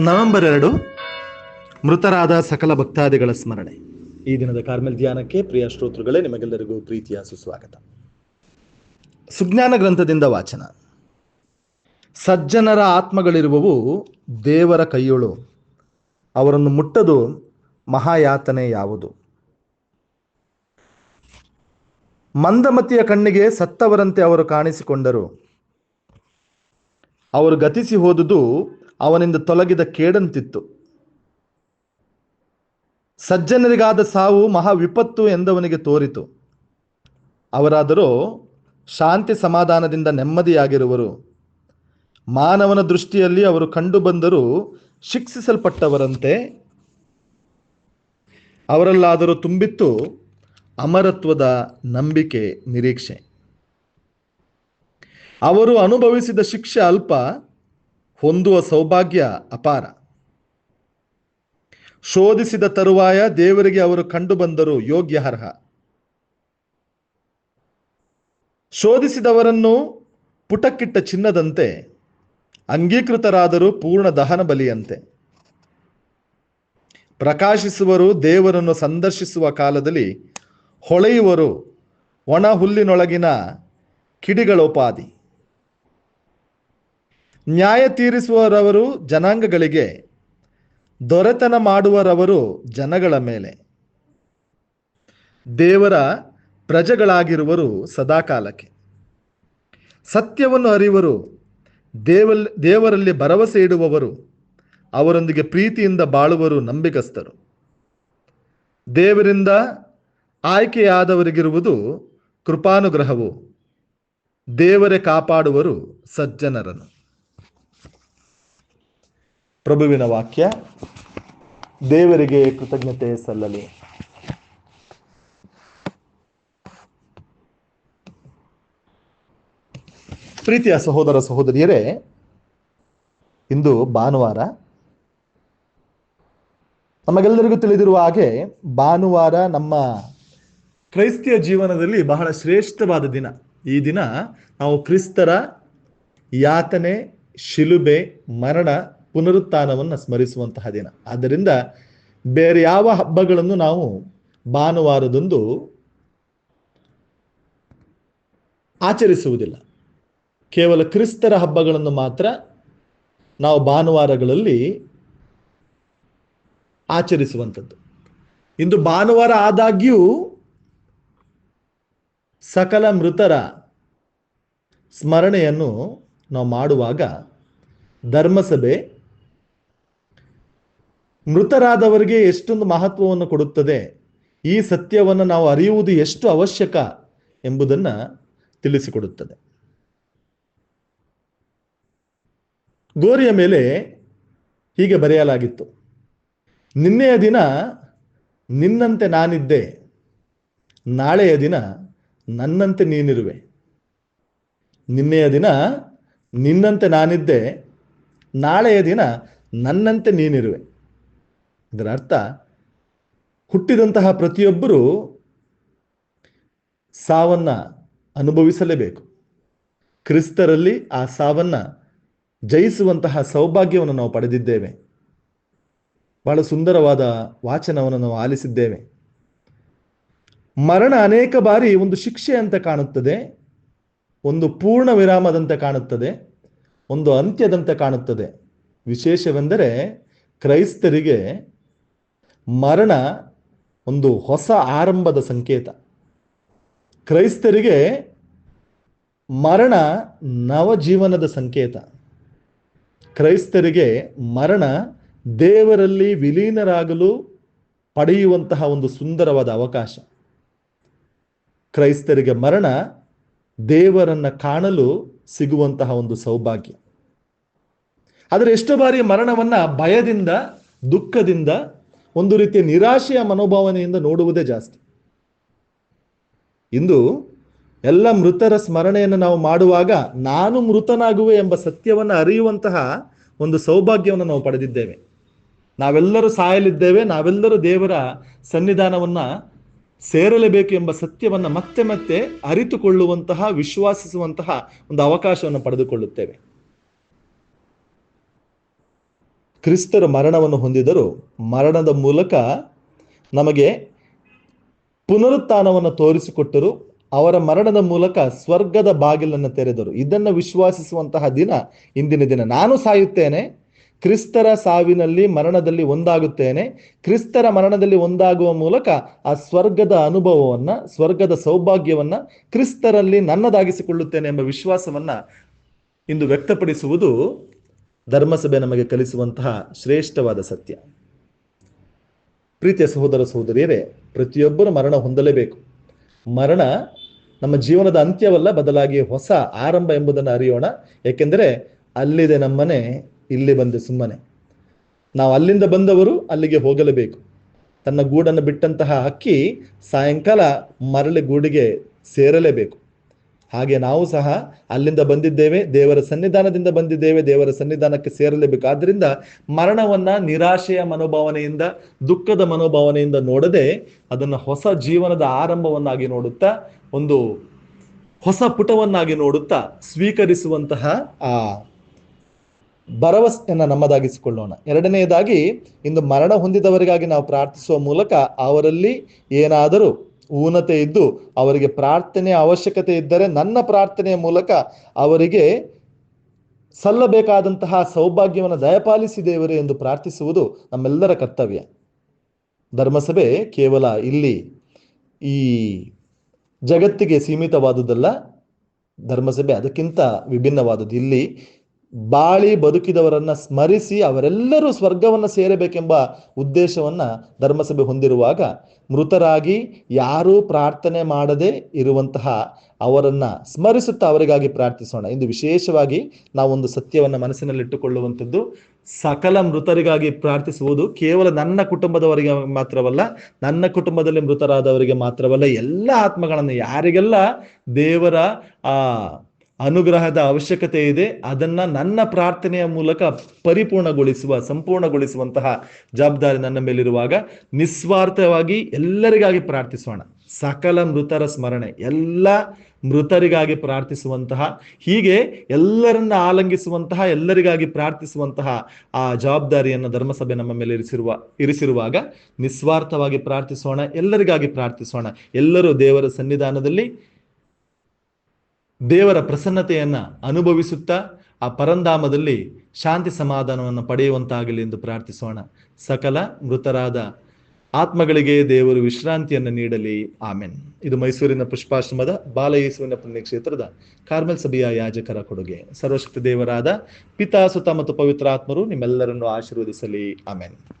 November ಎರಡು, ಮೃತರಾದ ಸಕಲ ಭಕ್ತಾದಿಗಳ ಸ್ಮರಣೆ. ಈ ದಿನದ ಕಾರ್ಮೆಲ್ ಧ್ಯಾನಕ್ಕೆ ಪ್ರಿಯ ಶ್ರೋತೃಗಳೇ, ನಿಮಗೆಲ್ಲರಿಗೂ ಪ್ರೀತಿಯ ಸುಸ್ವಾಗತ. ಸುಜ್ಞಾನ ಗ್ರಂಥದಿಂದ ವಾಚನ. ಸಜ್ಜನರ ಆತ್ಮಗಳಿರುವವು ದೇವರ ಕೈಯೊಳು. ಅವರನ್ನು ಮುಟ್ಟದು ಮಹಾಯಾತನೆ ಯಾವುದು? ಮಂದಮತಿಯ ಕಣ್ಣಿಗೆ ಸತ್ತವರಂತೆ ಅವರು ಕಾಣಿಸಿಕೊಂಡರು. ಅವರು ಗತಿಸಿ ಹೋದುದು ಅವನಿಂದ ತೊಲಗಿದ ಕೇಡಂತಿತ್ತು. ಸಜ್ಜನರಿಗಾದ ಸಾವು ಮಹಾ ವಿಪತ್ತು ಎಂದವನಿಗೆ ತೋರಿತು. ಅವರಾದರೂ ಶಾಂತಿ ಸಮಾಧಾನದಿಂದ ನೆಮ್ಮದಿಯಾಗಿರುವರು. ಮಾನವನ ದೃಷ್ಟಿಯಲ್ಲಿ ಅವರು ಕಂಡು ಬಂದರೂ ಶಿಕ್ಷಿಸಲ್ಪಟ್ಟವರಂತೆ. ಅವರಲ್ಲಾದರೂ ತುಂಬಿತ್ತು ಅಮರತ್ವದ ನಂಬಿಕೆ ನಿರೀಕ್ಷೆ. ಅವರು ಅನುಭವಿಸಿದ ಶಿಕ್ಷೆ ಅಲ್ಪ ಹೊಂದುವ ಸೌಭಾಗ್ಯ ಅಪಾರ. ಶೋಧಿಸಿದ ತರುವಾಯ ದೇವರಿಗೆ ಅವರು ಕಂಡು ಬಂದರು ಯೋಗ್ಯಾರ್ಹ ಶೋಧಿಸಿದವರನ್ನು ಪುಟಕ್ಕಿಟ್ಟ ಚಿನ್ನದಂತೆ, ಅಂಗೀಕೃತರಾದರೂ ಪೂರ್ಣ ದಹನ ಬಲಿಯಂತೆ. ಪ್ರಕಾಶಿಸುವರು, ದೇವರನ್ನು ಸಂದರ್ಶಿಸುವ ಕಾಲದಲ್ಲಿ ಹೊಳೆಯುವರು ಒಣ ಹುಲ್ಲಿನೊಳಗಿನ ಕಿಡಿಗಳೋಪಾದಿ ನ್ಯಾಯ ತೀರಿಸುವರವರು ಜನಾಂಗಗಳಿಗೆ, ದೊರೆತನ ಮಾಡುವರವರು ಜನಗಳ ಮೇಲೆ. ದೇವರ ಪ್ರಜೆಗಳಾಗಿರುವರು ಸದಾಕಾಲಕ್ಕೆ. ಸತ್ಯವನ್ನು ಅರಿವರು, ದೇವಲ್, ದೇವರಲ್ಲಿ ಭರವಸೆ ಇಡುವವರು, ಅವರೊಂದಿಗೆ ಪ್ರೀತಿಯಿಂದ ಬಾಳುವರು ನಂಬಿಕಸ್ಥರು ದೇವರಿಂದ ಆಯ್ಕೆಯಾದವರಿಗಿರುವುದು ಕೃಪಾನುಗ್ರಹವು. ದೇವರೇ ಕಾಪಾಡುವರು ಸಜ್ಜನರನ್ನು. ಪ್ರಭುವಿನ ವಾಕ್ಯ, ದೇವರಿಗೆ ಕೃತಜ್ಞತೆ ಸಲ್ಲಲಿ. ಪ್ರೀತಿಯ ಸಹೋದರ ಸಹೋದರಿಯರೇ, ಇಂದು ಭಾನುವಾರ, ನಮಗೆಲ್ಲರಿಗೂ ತಿಳಿದಿರುವ ಹಾಗೆ ಭಾನುವಾರ ನಮ್ಮ ಕ್ರೈಸ್ತಿಯ ಜೀವನದಲ್ಲಿ ಬಹಳ ಶ್ರೇಷ್ಠವಾದ ದಿನ. ಈ ದಿನ ನಾವು ಕ್ರಿಸ್ತರ ಯಾತನೆ, ಶಿಲುಬೆ, ಮರಣ ಪುನರುತ್ಥಾನವನ್ನು ಸ್ಮರಿಸುವಂತಹ ದಿನ. ಆದ್ದರಿಂದ ಬೇರೆ ಯಾವ ಹಬ್ಬಗಳನ್ನು ನಾವು ಭಾನುವಾರದಂದು ಆಚರಿಸುವುದಿಲ್ಲ. ಕೇವಲ ಕ್ರಿಸ್ತರ ಹಬ್ಬಗಳನ್ನು ಮಾತ್ರ ನಾವು ಭಾನುವಾರಗಳಲ್ಲಿ ಆಚರಿಸುವಂಥದ್ದು. ಇಂದು ಭಾನುವಾರ ಆದಾಗ್ಯೂ ಸಕಲ ಮೃತರ ಸ್ಮರಣೆಯನ್ನು ನಾವು ಮಾಡುವಾಗ ಧರ್ಮಸಭೆ ಮೃತರಾದವರಿಗೆ ಎಷ್ಟೊಂದು ಮಹತ್ವವನ್ನು ಕೊಡುತ್ತದೆ? ಈ ಸತ್ಯವನ್ನು ನಾವು ಅರಿಯುವುದು ಎಷ್ಟು ಅವಶ್ಯಕ ಎಂಬುದನ್ನು ತಿಳಿಸಿಕೊಡುತ್ತದೆ. ಗೋರಿಯ ಮೇಲೆ ಹೀಗೆ ಬರೆಯಲಾಗಿತ್ತು. ನಿನ್ನೆಯ ದಿನ ನಿನ್ನಂತೆ ನಾನಿದ್ದೆ. ನಾಳೆಯ ದಿನ ನನ್ನಂತೆ ನೀನಿರುವೆ. ನಿನ್ನೆಯ ದಿನ ನಿನ್ನಂತೆ ನಾನಿದ್ದೆ. ನಾಳೆಯ ದಿನ ನನ್ನಂತೆ ನೀನಿರುವೆ. ಇದರ ಅರ್ಥ, ಹುಟ್ಟಿದಂತಹ ಪ್ರತಿಯೊಬ್ಬರೂ ಸಾವನ್ನ ಅನುಭವಿಸಲೇಬೇಕು. ಕ್ರಿಸ್ತರಲ್ಲಿ ಆ ಸಾವನ್ನ ಜಯಿಸುವಂತಹ ಸೌಭಾಗ್ಯವನ್ನು ನಾವು ಪಡೆದಿದ್ದೇವೆ. ಬಹಳ ಸುಂದರವಾದ ವಾಚನವನ್ನು ನಾವು ಆಲಿಸಿದ್ದೇವೆ. ಮರಣ ಅನೇಕ ಬಾರಿ ಒಂದು ಶಿಕ್ಷೆ ಅಂತ ಕಾಣುತ್ತದೆ, ಒಂದು ಪೂರ್ಣ ವಿರಾಮದಂತೆ ಕಾಣುತ್ತದೆ, ಒಂದು ಅಂತ್ಯದಂತೆ ಕಾಣುತ್ತದೆ. ವಿಶೇಷವೆಂದರೆ ಕ್ರೈಸ್ತರಿಗೆ ಮರಣ ಒಂದು ಹೊಸ ಆರಂಭದ ಸಂಕೇತ. ಕ್ರೈಸ್ತರಿಗೆ ಮರಣ ನವಜೀವನದ ಸಂಕೇತ. ಕ್ರೈಸ್ತರಿಗೆ ಮರಣ ದೇವರಲ್ಲಿ ವಿಲೀನರಾಗಲು ಪಡೆಯುವಂತಹ ಒಂದು ಸುಂದರವಾದ ಅವಕಾಶ. ಕ್ರೈಸ್ತರಿಗೆ ಮರಣ ದೇವರನ್ನ ಕಾಣಲು ಸಿಗುವಂತಹ ಒಂದು ಸೌಭಾಗ್ಯ. ಆದರೆ ಎಷ್ಟೋ ಬಾರಿ ಮರಣವನ್ನ ಭಯದಿಂದ, ದುಃಖದಿಂದ ಒಂದು ರೀತಿಯ ನಿರಾಶೆಯ ಮನೋಭಾವನೆಯಿಂದ ನೋಡುವುದೇ ಜಾಸ್ತಿ. ಇಂದು ಎಲ್ಲ ಮೃತರ ಸ್ಮರಣೆಯನ್ನು ನಾವು ಮಾಡುವಾಗ ನಾನು ಮೃತನಾಗುವೆ ಎಂಬ ಸತ್ಯವನ್ನು ಅರಿಯುವಂತಹ ಒಂದು ಸೌಭಾಗ್ಯವನ್ನು ನಾವು ಪಡೆದಿದ್ದೇವೆ. ನಾವೆಲ್ಲರೂ ಸಾಯಲಿದ್ದೇವೆ, ನಾವೆಲ್ಲರೂ ದೇವರ ಸನ್ನಿಧಾನವನ್ನ ಸೇರಲೇಬೇಕು ಎಂಬ ಸತ್ಯವನ್ನ ಮತ್ತೆ ಮತ್ತೆ ಅರಿತುಕೊಳ್ಳುವಂತಹ, ವಿಶ್ವಾಸಿಸುವಂತಹ ಒಂದು ಅವಕಾಶವನ್ನು ಪಡೆದುಕೊಳ್ಳುತ್ತೇವೆ. ಕ್ರಿಸ್ತರು ಮರಣವನ್ನು ಹೊಂದಿದರು ಮರಣದ ಮೂಲಕ ನಮಗೆ ಪುನರುತ್ಥಾನವನ್ನು ತೋರಿಸಿಕೊಟ್ಟರು. ಅವರ ಮರಣದ ಮೂಲಕ ಸ್ವರ್ಗದ ಬಾಗಿಲನ್ನು ತೆರೆದರು. ಇದನ್ನು ವಿಶ್ವಾಸಿಸುವಂತಹ ದಿನ ಇಂದಿನ ದಿನ. ನಾನು ಸಾಯುತ್ತೇನೆ, ಕ್ರಿಸ್ತರ ಸಾವಿನಲ್ಲಿ ಮರಣದಲ್ಲಿ ಒಂದಾಗುತ್ತೇನೆ. ಕ್ರಿಸ್ತರ ಮರಣದಲ್ಲಿ ಒಂದಾಗುವ ಮೂಲಕ ಆ ಸ್ವರ್ಗದ ಅನುಭವವನ್ನ, ಸ್ವರ್ಗದ ಸೌಭಾಗ್ಯವನ್ನ ಕ್ರಿಸ್ತರಲ್ಲಿ ನನ್ನದಾಗಿಸಿಕೊಳ್ಳುತ್ತೇನೆ ಎಂಬ ವಿಶ್ವಾಸವನ್ನ ಇಂದು ವ್ಯಕ್ತಪಡಿಸುವುದು ಧರ್ಮಸಭೆ ನಮಗೆ ಕಲಿಸುವಂತಹ ಶ್ರೇಷ್ಠವಾದ ಸತ್ಯ. ಪ್ರೀತಿಯ ಸಹೋದರ ಸಹೋದರಿಯರೇ, ಪ್ರತಿಯೊಬ್ಬರು ಮರಣ ಹೊಂದಲೇಬೇಕು. ಮರಣ ನಮ್ಮ ಜೀವನದ ಅಂತ್ಯವಲ್ಲ, ಬದಲಾಗಿ ಹೊಸ ಆರಂಭ ಎಂಬುದನ್ನು ಅರಿಯೋಣ. ಏಕೆಂದರೆ ಅಲ್ಲಿದೆ ನಮ್ಮನೆ, ಇಲ್ಲಿ ಬಂದೆ ಸುಮ್ಮನೆ. ನಾವು ಅಲ್ಲಿಂದ ಬಂದವರು, ಅಲ್ಲಿಗೆ ಹೋಗಲೇಬೇಕು. ತನ್ನ ಗೂಡನ್ನು ಬಿಟ್ಟಂತಹ ಅಕ್ಕಿ ಸಾಯಂಕಾಲ ಮರಳಿ ಗೂಡಿಗೆ ಸೇರಲೇಬೇಕು. ಹಾಗೆ ನಾವು ಸಹ ಅಲ್ಲಿಂದ ಬಂದಿದ್ದೇವೆ, ದೇವರ ಸನ್ನಿಧಾನದಿಂದ ಬಂದಿದ್ದೇವೆ, ದೇವರ ಸನ್ನಿಧಾನಕ್ಕೆ ಸೇರಲೇಬೇಕು ಆದ್ದರಿಂದ ಮರಣವನ್ನ ನಿರಾಶೆಯ ಮನೋಭಾವನೆಯಿಂದ, ದುಃಖದ ಮನೋಭಾವನೆಯಿಂದ ನೋಡದೆ ಅದನ್ನ ಹೊಸ ಜೀವನದ ಆರಂಭವನ್ನಾಗಿ ನೋಡುತ್ತಾ, ಒಂದು ಹೊಸ ಪುಟವನ್ನಾಗಿ ನೋಡುತ್ತಾ ಸ್ವೀಕರಿಸುವಂತಹ ಆ ಭರವಸೆಯನ್ನ ನಮ್ಮದಾಗಿಸಿಕೊಳ್ಳೋಣ. ಎರಡನೆಯದಾಗಿ, ಇಂದು ಮರಣ ಹೊಂದಿದವರಿಗಾಗಿ ನಾವು ಪ್ರಾರ್ಥಿಸುವ ಮೂಲಕ ಅವರಲ್ಲಿ ಏನಾದರೂ ಊನತೆ ಇದ್ದು ಅವರಿಗೆ ಪ್ರಾರ್ಥನೆಯ ಅವಶ್ಯಕತೆ ಇದ್ದರೆ ನನ್ನ ಪ್ರಾರ್ಥನೆಯ ಮೂಲಕ ಅವರಿಗೆ ಸಲ್ಲಬೇಕಾದಂತಹ ಸೌಭಾಗ್ಯವನ್ನು ದಯಪಾಲಿಸಿ ದೇವರು ಎಂದು ಪ್ರಾರ್ಥಿಸುವುದು ನಮ್ಮೆಲ್ಲರ ಕರ್ತವ್ಯ. ಧರ್ಮಸಭೆ ಕೇವಲ ಇಲ್ಲಿ ಈ ಜಗತ್ತಿಗೆ ಸೀಮಿತವಾದುದಲ್ಲ, ಧರ್ಮಸಭೆ ಅದಕ್ಕಿಂತ ವಿಭಿನ್ನವಾದುದು ಇಲ್ಲಿ. ಬಾಳಿ ಬದುಕಿದವರನ್ನ ಸ್ಮರಿಸಿ ಅವರೆಲ್ಲರೂ ಸ್ವರ್ಗವನ್ನ ಸೇರಬೇಕೆಂಬ ಉದ್ದೇಶವನ್ನ ಧರ್ಮಸಭೆ ಹೊಂದಿರುವಾಗ ಮೃತರಾಗಿ ಯಾರೂ ಪ್ರಾರ್ಥನೆ ಮಾಡದೆ ಇರುವಂತಹ ಅವರನ್ನ ಸ್ಮರಿಸುತ್ತಾ ಅವರಿಗಾಗಿ ಪ್ರಾರ್ಥಿಸೋಣ. ಇಂದು ವಿಶೇಷವಾಗಿ ನಾವೊಂದು ಸತ್ಯವನ್ನ ಮನಸ್ಸಿನಲ್ಲಿಟ್ಟುಕೊಳ್ಳುವಂಥದ್ದು ಸಕಲ ಮೃತರಿಗಾಗಿ ಪ್ರಾರ್ಥಿಸುವುದು ಕೇವಲ ನನ್ನ ಕುಟುಂಬದವರಿಗೆ ಮಾತ್ರವಲ್ಲ, ನನ್ನ ಕುಟುಂಬದಲ್ಲಿ ಮೃತರಾದವರಿಗೆ ಮಾತ್ರವಲ್ಲ, ಎಲ್ಲ ಆತ್ಮಗಳನ್ನು ಯಾರಿಗೆಲ್ಲ ದೇವರ ಆ ಅನುಗ್ರಹದ ಅವಶ್ಯಕತೆ ಇದೆ. ಅದನ್ನ ನನ್ನ ಪ್ರಾರ್ಥನೆಯ ಮೂಲಕ ಪರಿಪೂರ್ಣಗೊಳಿಸುವ, ಸಂಪೂರ್ಣಗೊಳಿಸುವಂತಹ ಜವಾಬ್ದಾರಿ ನನ್ನ ಮೇಲಿರುವಾಗ ನಿಸ್ವಾರ್ಥವಾಗಿ ಎಲ್ಲರಿಗಾಗಿ ಪ್ರಾರ್ಥಿಸೋಣ. ಸಕಲ ಮೃತರ ಸ್ಮರಣೆ, ಎಲ್ಲ ಮೃತರಿಗಾಗಿ ಪ್ರಾರ್ಥಿಸುವಂತಹ, ಹೀಗೆ ಎಲ್ಲರನ್ನ ಆಲಂಗಿಸುವಂತಹ, ಎಲ್ಲರಿಗಾಗಿ ಪ್ರಾರ್ಥಿಸುವಂತಹ ಆ ಜವಾಬ್ದಾರಿಯನ್ನು ಧರ್ಮಸಭೆ ನಮ್ಮ ಮೇಲೆ ಇರಿಸಿರುವ, ಇರಿಸಿರುವಾಗ ನಿಸ್ವಾರ್ಥವಾಗಿ ಪ್ರಾರ್ಥಿಸೋಣ, ಎಲ್ಲರಿಗಾಗಿ ಪ್ರಾರ್ಥಿಸೋಣ. ಎಲ್ಲರೂ ದೇವರ ಸನ್ನಿಧಾನದಲ್ಲಿ ದೇವರ ಪ್ರಸನ್ನತೆಯನ್ನು ಅನುಭವಿಸುತ್ತಾ ಆ ಪರಂಧಾಮದಲ್ಲಿ ಶಾಂತಿ ಸಮಾಧಾನವನ್ನು ಪಡೆಯುವಂತಾಗಲಿ ಎಂದು ಪ್ರಾರ್ಥಿಸೋಣ. ಸಕಲ ಮೃತರಾದ ಆತ್ಮಗಳಿಗೆ ದೇವರು ವಿಶ್ರಾಂತಿಯನ್ನು ನೀಡಲಿ. ಆಮೆನ್. ಇದು ಮೈಸೂರಿನ ಪುಷ್ಪಾಶ್ರಮದ ಬಾಲಯೇಸುವಿನ ಪುಣ್ಯಕ್ಷೇತ್ರದ ಕಾರ್ಮೆಲ್ ಸಭೆಯ ಯಾಜಕರ ಕೊಡುಗೆ. ಸರ್ವಶಕ್ತಿ ದೇವರಾದ ಪಿತಾ ಸುತ ಮತ್ತು ಪವಿತ್ರ ಆತ್ಮರು ನಿಮ್ಮೆಲ್ಲರನ್ನು ಆಶೀರ್ವದಿಸಲಿ. ಆಮೆನ್.